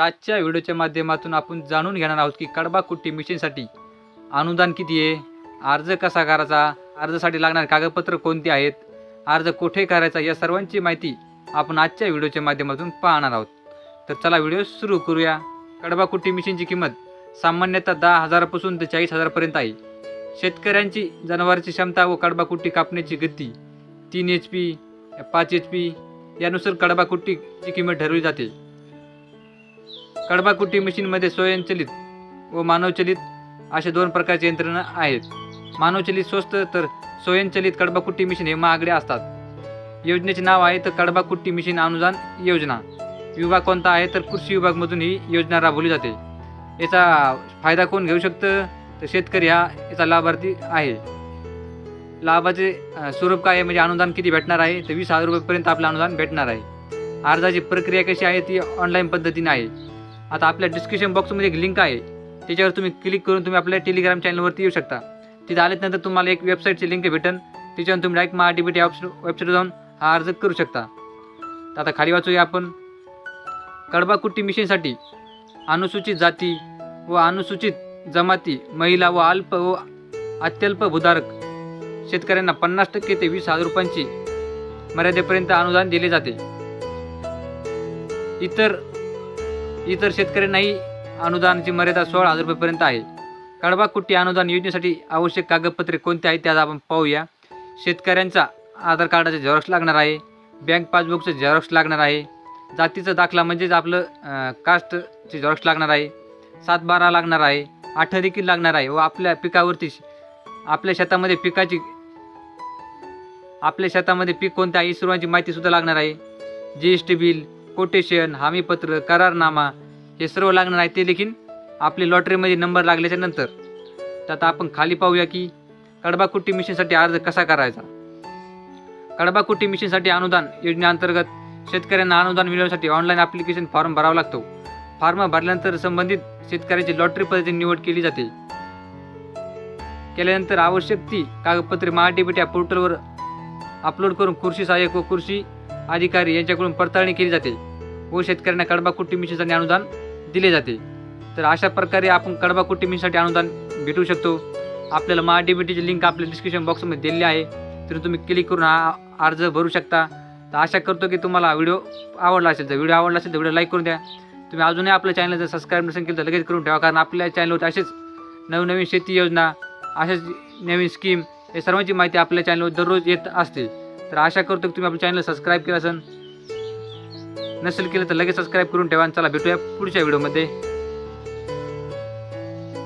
आजच्या व्हिडिओच्या माध्यमातून आपण जाणून घेणार आहोत की कडबाकुट्टी मिशनसाठी अनुदान किती आहे? अर्ज कसा करायचा? अर्जासाठी लागणारे कागदपत्र कोणती आहेत? अर्ज कुठे करायचा? या सर्वांची माहिती आपण आजच्या व्हिडिओच्या माध्यमातून पाहणार आहोत. तर चला व्हिडिओ सुरू करूया. कडबा कुट्टी मिशनची किंमत सामान्यतः दहा हजारापासून ते चाळीस हजारपर्यंत आहे. शेतकऱ्यांची जनावरांची क्षमता व कडबा कुट्टी कापण्याची गती तीन एच पी पाच एच पी यानुसार कडबा कुट्टीची किंमत ठरवली जाते. कडबा कुट्टी मशीनमध्ये स्वयंचलित व मानवचलित अशा दोन प्रकारचे यंत्रणा आहेत. मानवचलित स्वस्त तर स्वयंचलित कडबाकुट्टी मिशन मशीन हे महागडे असतात. योजनेचे नाव आहे तर कडबाकुट्टी मिशन मशीन अनुदान योजना. विभाग कोणता आहे तर कृषी विभागमधून ही योजना राबवली जाते. याचा फायदा कोण घेऊ शकतं? तर शेतकरी हा याचा लाभार्थी आहे. लाभाचे स्वरूप काय आहे? म्हणजे अनुदान किती भेटणार आहे? तर वीस हजार रुपयेपर्यंत आपलं अनुदान भेटणार आहे. अर्जाची प्रक्रिया कशी आहे ती ऑनलाईन पद्धतीने आहे. आता आपल्या डिस्क्रिप्शन बॉक्समध्ये एक लिंक आहे. त्याच्यावर तुम्ही क्लिक करून तुम्ही आपल्या टेलिग्राम चॅनलवरती येऊ शकता. तिथे आल्यानंतर तुम्हाला एक वेबसाईटची लिंक भेटेल त्याच्यावर तुम्ही direct Maha D B T जाऊन हा अर्ज करू शकता. तर आता खाली वाचूया आपण. कडबाकुट्टी मिशनसाठी अनुसूचित जाती व अनुसूचित जमाती महिला व अल्प व अत्यल्प भूधारक शेतकऱ्यांना पन्नास टक्के ते वीस हजार रुपयांची मर्यादेपर्यंत अनुदान दिले जाते. इतर इतर शेतकऱ्यांनाही अनुदानाची मर्यादा सोळा हजार रुपयेपर्यंत आहे. कडबा कुट्टी अनुदान योजनेसाठी आवश्यक कागदपत्रे कोणते आहेत त्यात आपण पाहूया. शेतकऱ्यांचा आधार कार्डाचा झेरॉक्स लागणार आहे. बँक पासबुकचं झेरॉक्स लागणार आहे. जातीचा दाखला म्हणजेच आपलं कास्टचे झेरॉक्स लागणार आहे. सात बारा लागणार आहे. आठ देखील लागणार आहे. व आपल्या पिकावरती आपल्या शेतामध्ये पिकाची आपल्या शेतामध्ये पीक कोणते आहे सर्वांची माहितीसुद्धा लागणार आहे. G S T bill quotation हमीपत्र करारनामा हे सर्व लागणार आहे ते देखील आपले लॉटरीमध्ये नंबर लागल्याच्या नंतर. तर आता आपण खाली पाहूया की कडबाकुट्टी मिशनसाठी अर्ज कसा करायचा? कडबाकुट्टी मिशनसाठी अनुदान योजनेअंतर्गत शेतकऱ्यांना अनुदान मिळवण्यासाठी ऑनलाईन ॲप्लिकेशन फॉर्म भरावा लागतो. फॉर्म भरल्यानंतर संबंधित शेतकऱ्याची लॉटरी पद्धतीने निवड केली जाते. केल्यानंतर आवश्यक ती कागदपत्रे महाडीबीटी पोर्टलवर अपलोड करून कृषी सहाय्यक व कृषी अधिकारी यांच्याकडून पडताळणी केली जाते. व शेतकऱ्यांना कडबा कुट्टी अनुदान दिले जाते. तर अशा प्रकारे आपण कडबा कुट्टी अनुदान भेटू शकतो. आपल्याला महा डीबीटीची लिंक आपल्या डिस्क्रिप्शन बॉक्समध्ये दिलेली आहे. तर तुम्ही क्लिक करून हा अर्ज भरू शकता. तर आशा करतो की तुम्हाला व्हिडिओ आवडला असेल. तर व्हिडिओ आवडला असेल तर व्हिडिओ लाईक करून द्या. तुम्ही अजूनही आपल्या चॅनल जर सबस्क्राईब नसेल केलं तर लगेच करून ठेवा. कारण आपल्या चॅनलवर असेच नवनवीन शेती योजना अशाच नवीन स्कीम हे सर्वांची माहिती आपल्या चॅनलवर दररोज येत असते. तर आशा करतो की तुम्ही आपल्या चॅनल सबस्क्राईब केलं असेल. नसेल केलं तर लगेच सबस्क्राईब करून ठेवा चला भेटूया पुढच्या व्हिडिओमध्ये